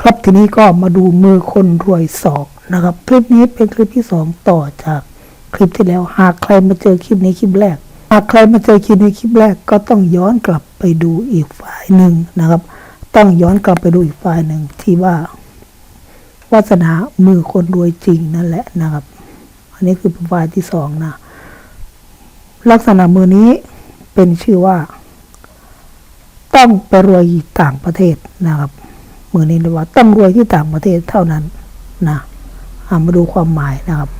ครับทีนี้ก็มาดูมือคนรวยสองนะครับ คลิปนี้เป็นคลิปที่สองต่อจากคลิปที่แล้วหากใครมาเจอคลิปในคลิปแรก หากใครมาเจอคลิปในคลิปแรกก็ต้องย้อนกลับไปดูอีกฝ่ายหนึ่งนะครับ ต้องย้อนกลับไปดูอีกฝ่ายหนึ่งที่ว่าวาสนามือคนรวยจริงนั่นแหละนะครับ อันนี้คือฝ่ายที่สองนะลักษณะมือนี้เป็นชื่อว่า ต้องไปรวยต่างประเทศนะครับ เมือนี้เรียกว่าต้องรวยที่ต่างประเทศเท่านั้นนะามาดูความหมายนะครับ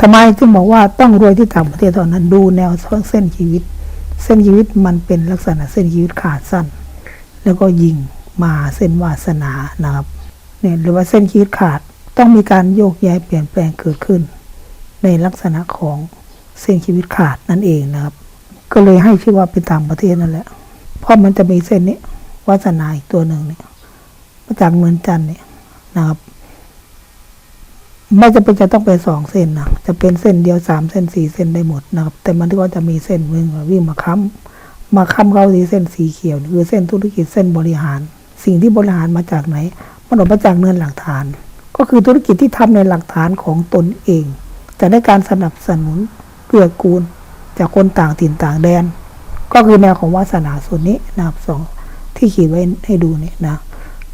ทำไมจึงบอกว่าต้องรวยที่ต่างประเทศเท่านั้น ดูแนวเส้นชีวิต เส้นชีวิตมันเป็นลักษณะเส้นชีวิตขาดสั้น แล้วก็ยิงมาเส้นวาสนานะครับเนี่ยหรือว่าเส้นชีวิตขาดต้องมีการโยกย้ายเปลี่ยนแปลงเกิดขึ้น ในลักษณะของเส้นชีวิตขาดนั่นเองนะครับ ก็เลยให้ชื่อว่าเป็นต่างประเทศนั่นแหละเพราะมันจะมีเส้นนี้วาสนาอีกตัวหนึ่งเนี่ย มาจากเมืองจันทร์เนี่ยนะครับ ไม่จะเป็นจะต้องเป็นสองเส้นนะจะเป็นเส้นเดียวสามเส้นสี่เส้นได้หมดนะครับ แต่มันก็จะมีเส้นวิ่งวิ่งมาค้ำมาค้ำเข้าที่เส้นสีเขียวคือเส้นธุรกิจเส้นบริหาร สิ่งที่บริหารมาจากไหนมันออกมาจากเนินหลักฐาน ก็คือธุรกิจที่ทำในหลักฐานของตนเอง จะได้การสนับสนุนเกื้อกูล จากคนต่างถิ่นต่างแดน ก็คือแนวของวาสนาส่วนนี้นะครับสองที่ขีดไว้ให้ดูเนี่ยนะ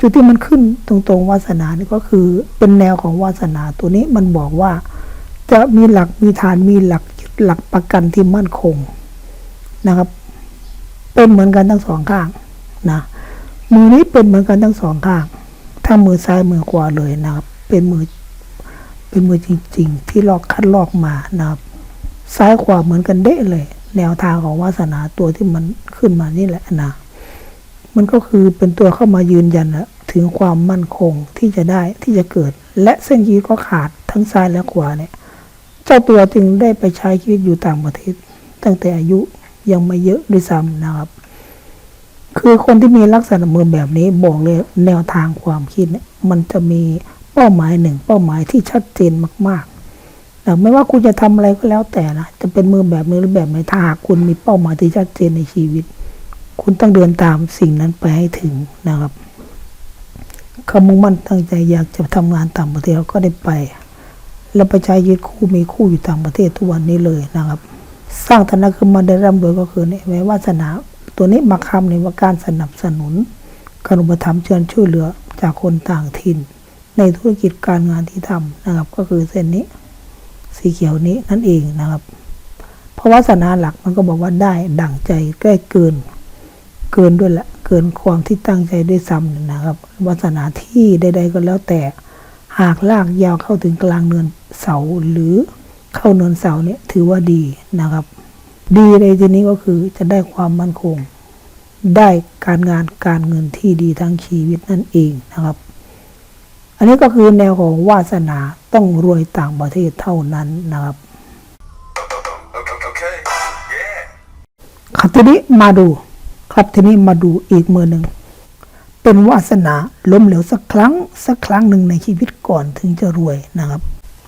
จุดที่มันขึ้นตรงๆวาสนานี่ก็คือเป็นแนวของวาสนาตัวนี้มันบอกว่า จะมีหลักมีฐานมีหลักยึดหลักประกันที่มั่นคงนะครับ เป็นเหมือนกันทั้งสองข้างนะมือนี้เป็นเหมือนกันทั้งสองข้างทั้งมือซ้ายมือขวาเลยนะครับ เป็นมือเป็นมือจริง ๆ ที่ลอกคัดลอกมานะครับ ซ้ายขวาเหมือนกันเด้เลย แนวทางของวาสนาตัวที่มันขึ้นมานี่แหละนะ มันก็คือเป็นตัวเข้ามายืนยันนะถึงความมั่นคงที่จะได้ที่จะเกิด และเส้นชีวิตก็ขาดทั้งซ้ายและขวาเนี่ยเจ้าตัวจึงได้ไปใช้ชีวิตอยู่ต่างประเทศ ตั้งแต่อายุยังไม่เยอะด้วยซ้ำนะครับ คือคนที่มีลักษณะมือแบบนี้บอกเลยแนวทางความคิดเนี่ยมันจะมีเป้าหมายหนึ่ง เป้าหมายที่ชัดเจนมากๆนะไม่ว่าคุณจะทำอะไรก็แล้วแต่นะจะเป็นมือแบบนี้หรือแบบไหนถ้าหากคุณมีเป้าหมายที่ชัดเจนในชีวิต คุณต้องเดินตามสิ่งนั้นไปให้ถึงนะครับเขามุ่งมั่นตั้งใจอยากจะทำงานต่างประเทศก็ได้ไป แล้วไปใช้ชีวิคู่มีคู่อยู่ต่างประเทศทุกวันนี้เลยนะครับ สร้างฐานะขึ้นมาได้ร่ำรวยก็คือเนี่ยแม้วาสนาตัวนี้มาคำในว่าการสนับสนุนการอุปถัมภ์เชิญช่วยเหลือจากคนต่างถิ่น ในธุรกิจการงานที่ทำนะครับ ก็คือเส้นนี้ สีเขียวนี้นั่นเองนะครับ เพราะวาสนาหลักมันก็บอกว่าได้ดั่งใจใกล้เกิน เกินด้วยละเกินความที่ตั้งใจด้วยซ้ำนะครับวาสนาที่ใด ๆ ก็แล้วแต่ หากลากยาวเข้าถึงกลางเนินเสาหรือเข้าเนินเสาเนี่ยถือว่าดีนะครับ ดีในที่นี้ก็คือจะได้ความมั่นคง ได้การงานการเงินที่ดีทั้งชีวิตนั่นเองนะครับ อันนี้ก็คือแนวของวาสนาต้องรวยต่างประเทศเท่านั้นนะครับ Okay. Yeah. ครับทีนี้มาดู ครับทีนี้มาดูอีกมือหนึ่ง เป็นวาสนาล้มเหลวสักครั้ง สักครั้งหนึ่งในชีวิตก่อนถึงจะรวยนะครับ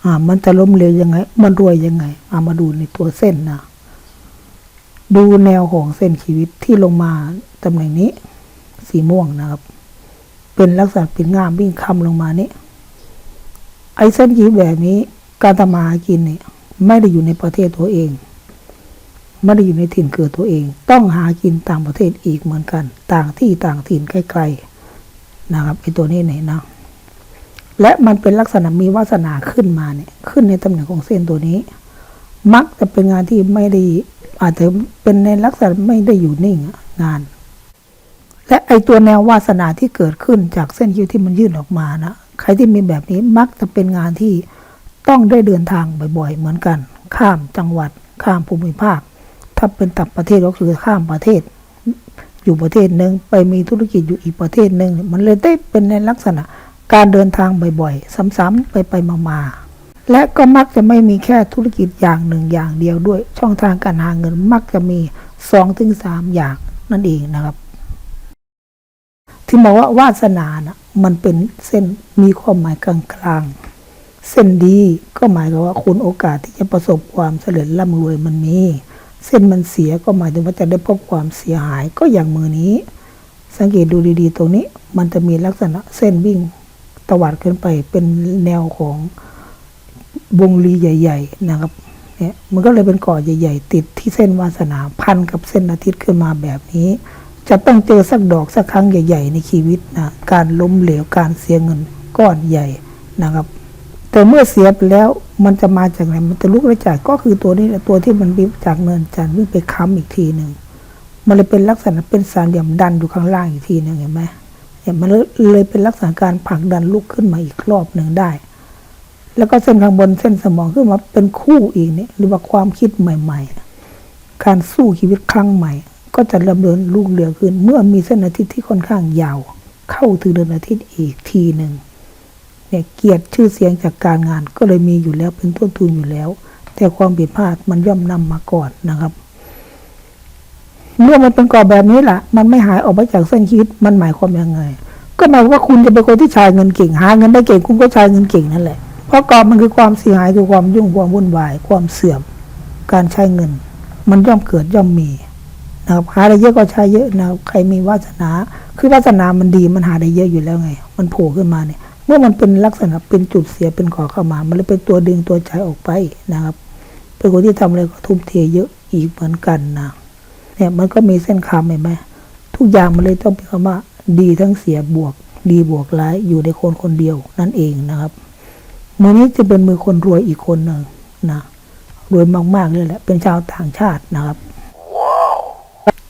อ่า มันจะล้มเหลวยังไง มันรวยยังไง อ่ามาดูในตัวเส้นนะ ดูแนวของเส้นชีวิตที่ลงมาตำแหน่งนี้ สีม่วงนะครับ เป็นลักษณะเป็นง่ามวิ่งคำลงมานี้ไอ้เส้นชีวิตแบบนี้การทำมาหากินเนี่ยไม่ได้อยู่ในประเทศตัวเอง ไม่ได้อยู่ในถิ่นเกิดตัวเอง ต้องหากินต่างประเทศอีกเหมือนกัน ต่างที่ต่างถิ่นใกล้ๆนะครับไอ้ตัวนี้เนี่ยนะและมันเป็นลักษณะมีวาสนาขึ้นมาเนี่ยขึ้นในตำแหน่งของเส้นตัวนี้ มักจะเป็นงานที่ไม่ได้อาจจะเป็นในลักษณะไม่ได้อยู่นิ่งงาน และไอตัวแนววาสนาที่เกิดขึ้นจากเส้นคิ้วที่มันยื่นออกมานะใครที่มีแบบนี้มักจะเป็นงานที่ต้องได้เดินทางบ่อยๆ เหมือนกัน ข้ามจังหวัด ข้ามภูมิภาค ถ้าเป็นต่างประเทศก็คือข้ามประเทศ อยู่ประเทศหนึ่งไปมีธุรกิจอยู่อีกประเทศหนึ่งมันเลยได้เป็นในลักษณะการเดินทางบ่อยๆ ซ้ำๆไปไปมาๆและก็มักจะไม่มีแค่ธุรกิจอย่างหนึ่งอย่างเดียวด้วย ช่องทางการหาเงินมักจะมีสองถึงสามอย่างนั่นเองนะครับ ที่บอกว่าวาสนานะมันเป็นเส้นมีความหมายกลางๆ เส้นดีก็หมายความว่าคุณโอกาสที่จะประสบความสำเร็จร่ำรวยมันมี เส้นมันเสียก็หมายถึงว่าจะได้พบความเสียหายก็อย่างมือนี้ สังเกตดูดีๆ ตรงนี้ มันจะมีลักษณะเส้นวิ่งตวัดขึ้นไปเป็นแนวของวงรีใหญ่ ๆ นะครับเนี่ยมันก็เลยเป็นก่อใหญ่ ๆ ติดที่เส้นวาสนาพันกับเส้นอาทิตย์ขึ้นมาแบบนี้ จะต้องเจอสักดอกสักครั้งใหญ่ ๆ ในชีวิตนะการล้มเหลวการเสียเงินก้อนใหญ่นะครับ แต่เมื่อเสียไปแล้วมันจะมาจากไหนมันจะลุกได้จากก็คือตัวนี้แหละตัวที่มันวิ่งจากเนินจันทร์วิ่งไปค้ำอีกทีหนึ่งมันเลยเป็นลักษณะเป็นสามเหลี่ยมดันอยู่ข้างล่างอีกทีหนึ่งเห็นไหมเนี่ยมันเลยเป็นลักษณะการผลักดันลุกขึ้นมาอีกรอบหนึ่งได้ แล้วก็เส้นข้างบนเส้นสมองขึ้นมาเป็นคู่อีกนี่หรือว่าความคิดใหม่ ๆ การสู้ชีวิตครั้งใหม่ ก็จะดำเนินลูกเรือขึ้น เมื่อมีเส้นอาทิตย์ที่ค่อนข้างยาว เข้าถึงเดือนอาทิตย์อีกทีหนึ่ง เนี่ยเกียรติชื่อเสียงจากการงานก็เลยมีอยู่แล้วเป็นต้นทุนอยู่แล้ว แต่ความผิดพลาดมันย่อมนำมาก่อนนะครับ เมื่อมันเป็นกรอบแบบนี้ล่ะมันไม่หายออกไปจากเส้นชีวิตมันหมายความยังไง ก็หมายว่าคุณจะเป็นคนที่ใช้เงินเก่ง หาเงินได้เก่งคุณก็ใช้เงินเก่งนั่นแหละเพราะกรอบมันคือความเสียหายคือความยุ่งความวุ่นวาย ความเสื่อม การใช้เงิน มันย่อมเกิดย่อมมีนะครับหาได้เยอะก็ใช้เยอะนะครับใครมีวาสนา คือวาสนามันดีมันหาได้เยอะอยู่แล้วไง มันโผล่ขึ้นมาเนี่ย เมื่อมันเป็นลักษณะเป็นจุดเสียเป็นขอเข้ามา มันเลยเป็นตัวดึงตัวใจออกไปนะครับ เป็นคนที่ทำอะไรก็ทุ่มเทเยอะอีกเหมือนกันนะเนี่ยมันก็มีเส้นคำเห็นไหมทุกอย่างมันเลยต้องเป็นคำว่า ดีทั้งเสียบวก ดีบวกร้ายอยู่ในคนคนเดียวนั่นเองนะครับมือนี้จะเป็นมือคนรวยอีกคนหนึ่งนะรวยมากๆเลยแหละ เป็นชาวต่างชาตินะครับ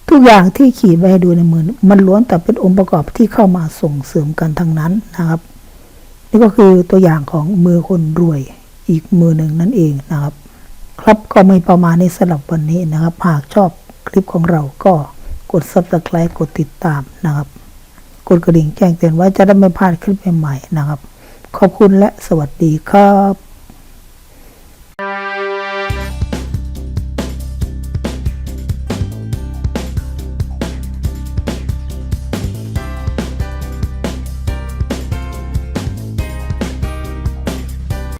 ทุกอย่างที่ขีดไว้ให้ดูในมือมันล้วนแต่เป็นองค์ประกอบที่เข้ามาส่งเสริมกันทั้งนั้นนะครับ นี่ก็คือตัวอย่างของมือคนรวยอีกมือหนึ่งนั่นเองนะครับ ครับก็ไม่ประมาณนี้สำหรับวันนี้นะครับ หากชอบคลิปของเราก็กด subscribe กดติดตามนะครับ กดกระดิ่งแจ้งเตือนไว้จะได้ไม่พลาดคลิปใหม่ๆนะครับ ขอบคุณและสวัสดีครับ